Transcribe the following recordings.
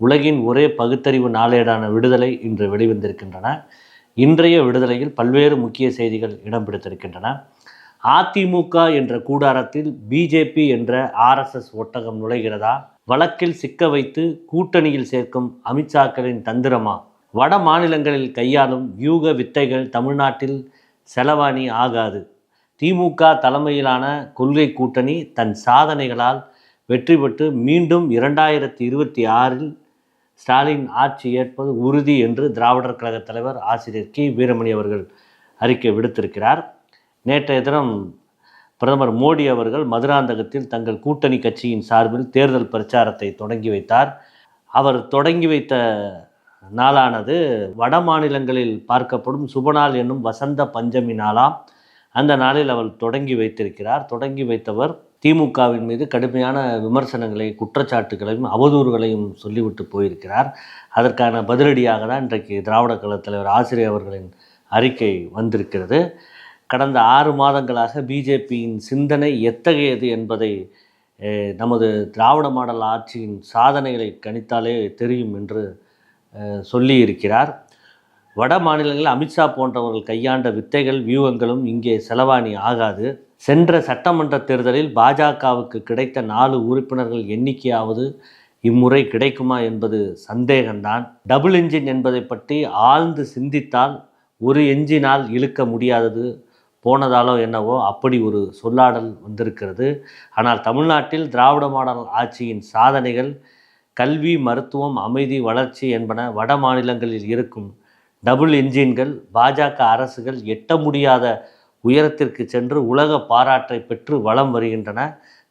உலகின் ஒரே பகுத்தறிவு நாளேடான விடுதலை இன்று வெளிவந்திருக்கின்றன. இன்றைய விடுதலையில் பல்வேறு முக்கிய செய்திகள் இடம் பிடித்திருக்கின்றன அதிமுக என்ற கூடாரத்தில் பிஜேபி என்ற ஆர்எஸ்எஸ் ஒட்டகம் நுழைகிறதா? வழக்கில் சிக்க வைத்து கூட்டணியில் சேர்க்கும் அமித்ஷாக்களின் தந்திரமா? வட மாநிலங்களில் கையாளும் வியூக வித்தைகள் தமிழ்நாட்டில் செலவாணி ஆகாது. திமுக தலைமையிலான கொள்கை கூட்டணி தன் சாதனைகளால் வெற்றி பெற்று மீண்டும் இரண்டாயிரத்தி இருபத்தி ஆறில் ஸ்டாலின் ஆட்சி ஏற்பது உறுதி என்று திராவிடர் கழக தலைவர் ஆசிரியர் கி. வீரமணி அவர்கள் அறிக்கை விடுத்திருக்கிறார். நேற்றைய தினம் பிரதமர் மோடி அவர்கள் மதுராந்தகத்தில் தங்கள் கூட்டணி கட்சியின் சார்பில் தேர்தல் பிரச்சாரத்தை தொடங்கி வைத்தார். அவர் தொடங்கி வைத்த நாளானது வட மாநிலங்களில் பார்க்கப்படும் சுபநாள் என்னும் வசந்த பஞ்சமி நாளாம். அந்த நாளில் அவர் தொடங்கி வைத்திருக்கிறார். தொடங்கி வைத்தவர் திமுகவின் மீது கடுமையான விமர்சனங்களை குற்றச்சாட்டுகளையும் அவதூறுகளையும் சொல்லிவிட்டு போயிருக்கிறார். அதற்கான பதிலடியாக தான் இன்றைக்கு திராவிட கழக தலைவர் ஆசிரியர் அவர்களின் அறிக்கை வந்திருக்கிறது. கடந்த ஆறு மாதங்களாக பிஜேபியின் சிந்தனை எத்தகையது என்பதை நமது திராவிட மாடல் ஆட்சியின் சாதனைகளை கணித்தாலே தெரியும் என்று சொல்லியிருக்கிறார். வட மாநிலங்களில் அமித்ஷா போன்றவர்கள் கையாண்ட வித்தைகள் வியூகங்களும் இங்கே செலவாணி ஆகாது. சென்ற சட்டமன்ற தேர்தலில் பாஜகவுக்கு கிடைத்த நாலு உறுப்பினர்கள் எண்ணிக்கையாவது இம்முறை கிடைக்குமா என்பது சந்தேகம்தான். டபுள் என்ஜின் என்பதை பற்றி ஆழ்ந்து சிந்தித்தால் ஒரு எஞ்சினால் இழுக்க முடியாதது. போனதாலோ என்னவோ அப்படி ஒரு சொல்லாடல் வந்திருக்கிறது. ஆனால் தமிழ்நாட்டில் திராவிட மாடல் ஆட்சியின் சாதனைகள் கல்வி மருத்துவம் அமைதி வளர்ச்சி என்பன வட மாநிலங்களில் இருக்கும் டபுள் என்ஜின்கள் பாஜக அரசுகள் எட்ட முடியாத உயரத்திற்கு சென்று உலக பாராட்டை பெற்று வலம் வருகின்றன.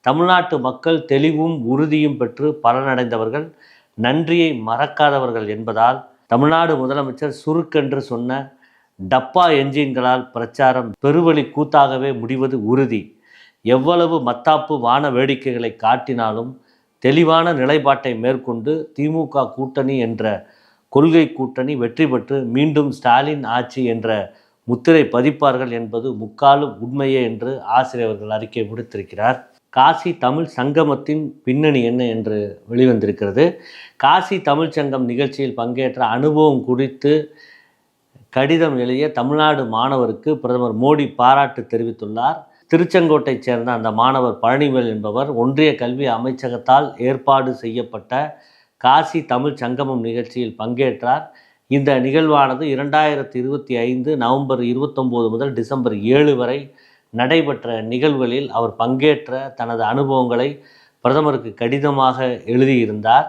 தமிழ்நாட்டு மக்கள் தெளிவும் உறுதியும் பெற்று பலனடைந்தவர்கள். நன்றியை மறக்காதவர்கள் என்பதால் தமிழ்நாடு முதலமைச்சர் சுருக்கென்று சொன்ன டப்பா என்ஜின்களால் பிரச்சாரம் பெருவழி கூத்தாகவே முடிவது உறுதி. எவ்வளவு மத்தாப்பு வான வேடிக்கைகளை காட்டினாலும் தெளிவான நிலைப்பாட்டை மேற்கொண்டு திமுக கூட்டணி என்ற கொள்கை கூட்டணி வெற்றி பெற்று மீண்டும் ஸ்டாலின் ஆட்சி என்ற முத்திரை பதிப்பார்கள் என்பது முக்காலும் உண்மையே என்று ஆசிரியர் அவர்கள் அறிக்கை விடுத்திருக்கிறார். காசி தமிழ் சங்கமத்தின் பின்னணி என்ன என்று வெளிவந்திருக்கிறது. காசி தமிழ் சங்கம் நிகழ்ச்சியில் பங்கேற்ற அனுபவம் குறித்து கடிதம் எழுதிய தமிழ்நாடு மாணவருக்கு பிரதமர் மோடி பாராட்டு தெரிவித்துள்ளார். திருச்செங்கோட்டைச் சேர்ந்த அந்த மாணவர் பழனிவேல் என்பவர் ஒன்றிய கல்வி அமைச்சகத்தால் ஏற்பாடு செய்யப்பட்ட காசி தமிழ் சங்கமம் நிகழ்ச்சியில் பங்கேற்றார். இந்த நிகழ்வானது இரண்டாயிரத்தி இருபத்தி ஐந்து நவம்பர் இருபத்தொம்போது முதல் டிசம்பர் ஏழு வரை நடைபெற்ற நிகழ்வுகளில் அவர் பங்கேற்ற தனது அனுபவங்களை பிரதமருக்கு கடிதமாக எழுதியிருந்தார்.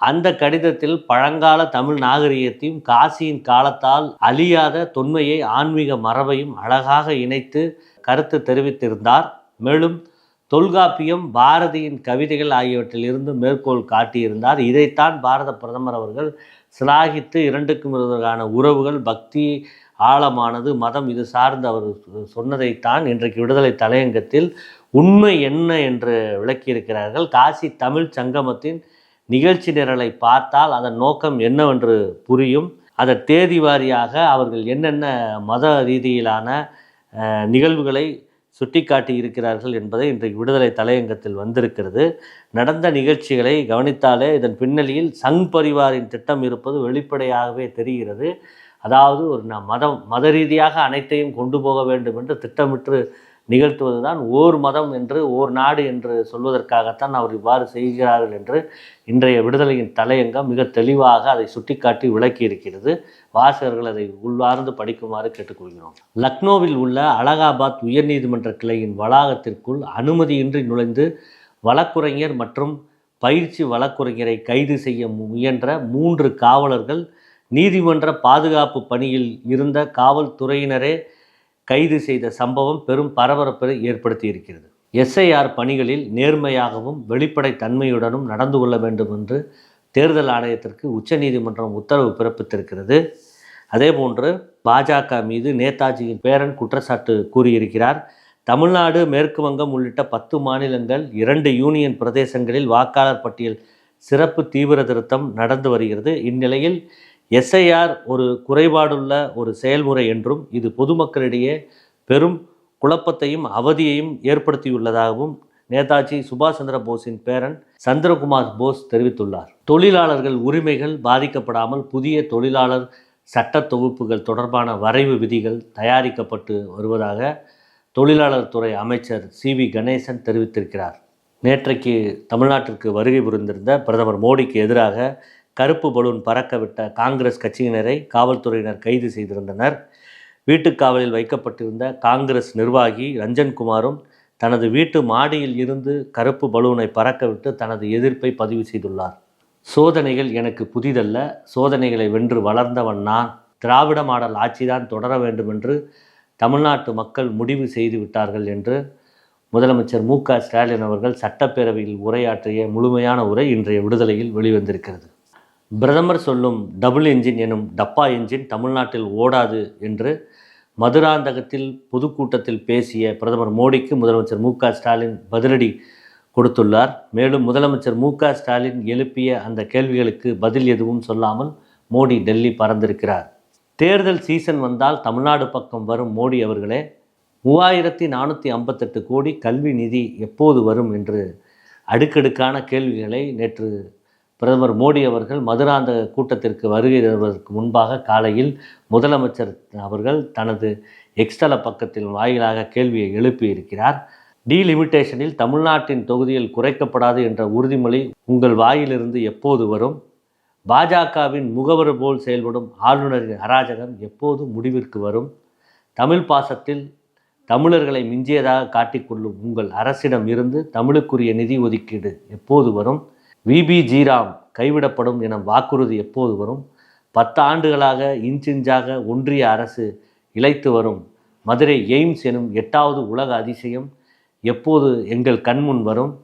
அந்த கடிதத்தில் பழங்கால தமிழ் நாகரிகத்தையும் காசியின் காலத்தால் அழியாத தொன்மையை ஆன்மீக மரபையும் அழகாக இணைத்து கருத்து தெரிவித்திருந்தார். மேலும் தொல்காப்பியம் பாரதியின் கவிதைகள் ஆகியவற்றிலிருந்து மேற்கோள் காட்டியிருந்தார். இதைத்தான் பாரத பிரதமர் அவர்கள் சிலாகித்து இரண்டுக்கும் இருவருக்கான உறவுகள் பக்தி ஆழமானது மதம் இது சார்ந்து அவர் சொன்னதைத்தான் இன்றைக்கு விடுதலை தலையங்கத்தில் உண்மை என்ன என்று விளக்கியிருக்கிறார்கள். காசி தமிழ் சங்கமத்தின் நிகழ்ச்சி நிரலை பார்த்தால் அதன் நோக்கம் என்னவென்று புரியும். அதை தேதி வாரியாக அவர்கள் என்னென்ன மத ரீதியிலான நிகழ்வுகளை சுட்டிக்காட்டி இருக்கிறார்கள் என்பதை இன்றைக்கு விடுதலை தலையங்கத்தில் வந்திருக்கிறது. நடந்த நிகழ்ச்சிகளை கவனித்தாலே இதன் பின்னணியில் சங் பரிவாரின் திட்டம் இருப்பது வெளிப்படையாகவே தெரிகிறது. அதாவது ஒரு ந- மதம் மத ரீதியாக அனைத்தையும் கொண்டு போக வேண்டும் என்று திட்டமிட்டு நிகழ்த்துவது தான் ஓர் மதம் என்று ஓர் நாடு என்று சொல்வதற்காகத்தான் அவர் இவ்வாறு செய்கிறார்கள் என்று இன்றைய விடுதலையின் தலையங்கம் மிக தெளிவாக அதை சுட்டிக்காட்டி விளக்கி இருக்கிறது வாசகர்கள் அதை உள்வார்ந்து படிக்குமாறு கேட்டுக்கொள்கிறோம். லக்னோவில் உள்ள அலகாபாத் உயர்நீதிமன்ற கிளையின் வளாகத்திற்குள் அனுமதியின்றி நுழைந்து வழக்குரைஞர் மற்றும் பயிற்சி வழக்குரைஞரை கைது செய்ய முயன்ற மூன்று காவலர்கள் நீதிமன்ற பாதுகாப்பு பணியில் இருந்த காவல்துறையினரே கைது செய்த சம்பவம் பெரும் பரபரப்பை ஏற்படுத்தியிருக்கிறது. எஸ்ஐஆர் பணிகளில் நேர்மையாகவும் வெளிப்படை தன்மையுடனும் நடந்து கொள்ள வேண்டும் என்று தேர்தல் ஆணையத்திற்கு உச்சநீதிமன்றம் உத்தரவு பிறப்பித்திருக்கிறது. அதேபோன்று பாஜக மீது நேதாஜியின் பேரன் குற்றச்சாட்டு கூறியிருக்கிறார். தமிழ்நாடு மேற்கு வங்கம் உள்ளிட்ட பத்து மாநிலங்கள் இரண்டு யூனியன் பிரதேசங்களில் வாக்காளர் பட்டியல் சிறப்பு தீவிர திருத்தம் நடந்து வருகிறது. இந்நிலையில் எஸ்ஐஆர் ஒரு குறைபாடுள்ள ஒரு செயல்முறை என்றும் இது பொதுமக்களிடையே பெரும் குழப்பத்தையும் அவதியையும் ஏற்படுத்தியுள்ளதாகவும் நேதாஜி சுபாஷ் சந்திர போஸின் பேரன் சந்திரகுமார் போஸ் தெரிவித்துள்ளார். தொழிலாளர்கள் உரிமைகள் பாதிக்கப்படாமல் புதிய தொழிலாளர் சட்ட தொகுப்புகள் தொடர்பான வரைவு விதிகள் தயாரிக்கப்பட்டு வருவதாக தொழிலாளர் துறை அமைச்சர் சி வி கணேசன் தெரிவித்திருக்கிறார். நேற்றைக்கு தமிழ்நாட்டிற்கு வருகை புரிந்திருந்த பிரதமர் மோடிக்கு எதிராக கருப்பு பலூன் பறக்கவிட்ட காங்கிரஸ் கட்சியினரை காவல்துறையினர் கைது செய்திருந்தனர். வீட்டுக் காவலில் வைக்கப்பட்டிருந்த காங்கிரஸ் நிர்வாகி ரஞ்சன் குமாரும் தனது வீட்டு மாடியில் இருந்து கருப்பு பலூனை பறக்கவிட்டு தனது எதிர்ப்பை பதிவு செய்துள்ளார். சோதனைகள் எனக்கு புதிதல்ல. சோதனைகளை வென்று வளர்ந்தவன் நான். திராவிட மாடல் ஆட்சிதான் தொடர வேண்டும் என்று தமிழ்நாட்டு மக்கள் முடிவு செய்து விட்டார்கள் என்று முதலமைச்சர் மு க ஸ்டாலின் அவர்கள் சட்டப்பேரவையில் உரையாற்றிய முழுமையான உரை இன்றைய விடுதலையில் வெளிவந்திருக்கிறது. பிரதமர் சொல்லும் டபுள் என்ஜின் எனும் டப்பா என்ஜின் தமிழ்நாட்டில் ஓடாது என்று மதுராந்தகத்தில் பொதுக்கூட்டத்தில் பேசிய பிரதமர் மோடிக்கு முதலமைச்சர் மு ஸ்டாலின் பதிலடி கொடுத்துள்ளார். மேலும் முதலமைச்சர் மு ஸ்டாலின் எழுப்பிய அந்த கேள்விகளுக்கு பதில் எதுவும் சொல்லாமல் மோடி டெல்லி பறந்திருக்கிறார். தேர்தல் சீசன் வந்தால் தமிழ்நாடு பக்கம் வரும் மோடி அவர்களே. மூவாயிரத்தி நானூற்றி ஐம்பத்தெட்டு கோடி கல்வி நிதி எப்போது வரும் என்று அடுக்கடுக்கான கேள்விகளை நேற்று பிரதமர் மோடி அவர்கள் மதுராந்த கூட்டத்திற்கு வருகை தருவதற்கு முன்பாக காலையில் முதலமைச்சர் அவர்கள் தனது எக்ஸ்தல பக்கத்தின் வாயிலாக கேள்வியை எழுப்பியிருக்கிறார். டீலிமிட்டேஷனில் தமிழ்நாட்டின் தொகுதியில் குறைக்கப்படாது என்ற உறுதிமொழி உங்கள் வாயிலிருந்து எப்போது வரும்? பாஜகவின் முகவர் போல் செயல்படும் ஆளுநரின் அராஜகம் எப்போது முடிவிற்கு வரும்? தமிழ் பாசத்தில் தமிழர்களை மிஞ்சியதாக காட்டிக்கொள்ளும் உங்கள் அரசிடம் இருந்து தமிழுக்குரிய நிதி ஒதுக்கீடு எப்போது வரும்? விபி ஜிராம் கைவிடப்படும் என வாக்குறுதி எப்போது வரும்? பத்து ஆண்டுகளாக இன்ச்சிஞ்சாக ஒன்றிய அரசு இழைத்து வரும் மதுரை எய்ம்ஸ் எனும் எட்டாவது உலக அதிசயம் எப்போது எங்கள் கண்முன் வரும்?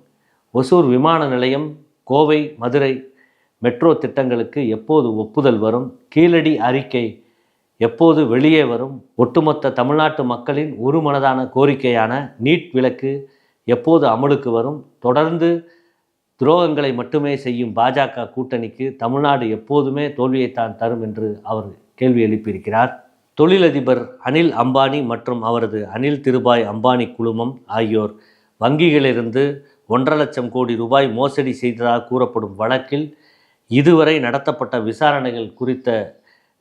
ஒசூர் விமான நிலையம் கோவை மதுரை மெட்ரோ திட்டங்களுக்கு எப்போது ஒப்புதல் வரும்? கீழடி அறிக்கை எப்போது வெளியே வரும்? ஒட்டுமொத்த தமிழ்நாட்டு மக்களின் ஒரு மனதான கோரிக்கையான நீட் விலக்கு எப்போது அமலுக்கு வரும்? தொடர்ந்து துரோகங்களை மட்டுமே செய்யும் பாஜக கூட்டணிக்கு தமிழ்நாடு எப்போதுமே தோல்வியைத்தான் தரும் என்று அவர் கேள்வி எழுப்பியிருக்கிறார். தொழிலதிபர் அனில் அம்பானி மற்றும் அவரது அனில் திருபாய் அம்பானி குழுமம் ஆகியோர் வங்கிகளிலிருந்து ஒன்றரை லட்சம் கோடி ரூபாய் மோசடி செய்ததாக கூறப்படும் வழக்கில் இதுவரை நடத்தப்பட்ட விசாரணைகள் குறித்த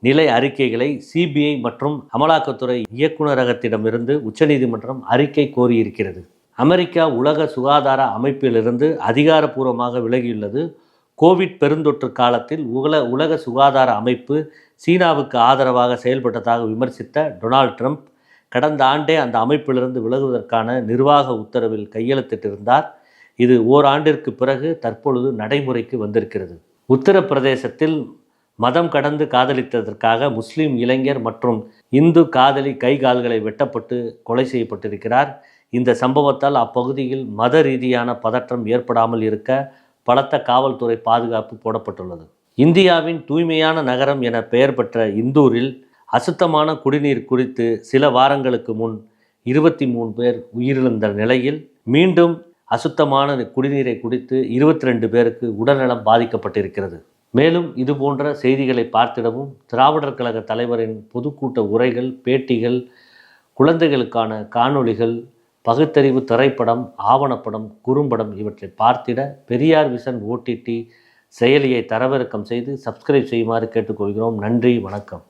நிலை அறிக்கைகளை சிபிஐ மற்றும் அமலாக்கத்துறை இயக்குநரகத்திடமிருந்து உச்சநீதிமன்றம் அறிக்கை கோரியிருக்கிறது. அமெரிக்கா உலக சுகாதார அமைப்பிலிருந்து அதிகாரப்பூர்வமாக விலகியுள்ளது. கோவிட் பெருந்தொற்று காலத்தில் உல உலக சுகாதார அமைப்பு சீனாவுக்கு ஆதரவாக செயல்பட்டதாக விமர்சித்த டொனால்ட் ட்ரம்ப் கடந்த ஆண்டே அந்த அமைப்பிலிருந்து விலகுவதற்கான நிர்வாக உத்தரவில் கையெழுத்திட்டிருந்தார். இது ஓராண்டிற்கு பிறகு தற்பொழுது நடைமுறைக்கு வந்திருக்கிறது. உத்தரப்பிரதேசத்தில் மதம் கடந்து காதலித்ததற்காக முஸ்லீம் இளைஞர் மற்றும் இந்து காதலி கை கால்களை வெட்டப்பட்டு கொலை செய்யப்பட்டிருக்கிறார். இந்த சம்பவத்தால் அப்பகுதியில் மத ரீதியான பதற்றம் ஏற்படாமல் இருக்க பலத்த காவல்துறை பாதுகாப்பு போடப்பட்டுள்ளது. இந்தியாவின் தூய்மையான நகரம் என பெயர் பெற்ற இந்தூரில் அசுத்தமான குடிநீர் குறித்து சில வாரங்களுக்கு முன் இருபத்தி மூணு பேர் உயிரிழந்த நிலையில் மீண்டும் அசுத்தமான குடிநீரை குடித்து இருபத்தி ரெண்டு பேருக்கு உடல்நலம் பாதிக்கப்பட்டிருக்கிறது. மேலும் இது போன்ற செய்திகளை பார்த்திடவும் திராவிடர் கழக தலைவரின் பொதுக்கூட்ட உரைகள் பேட்டிகள் குழந்தைகளுக்கான காணொளிகள் பகுத்தறிவு திரைப்படம் ஆவணப்படம் குறும்படம் இவற்றை பார்த்திட பெரியார் விசன் ஓடிடி செயலியை தரவிறக்கம் செய்து சப்ஸ்கிரைப் செய்யுமாறு கேட்டுக்கொள்கிறோம். நன்றி வணக்கம்.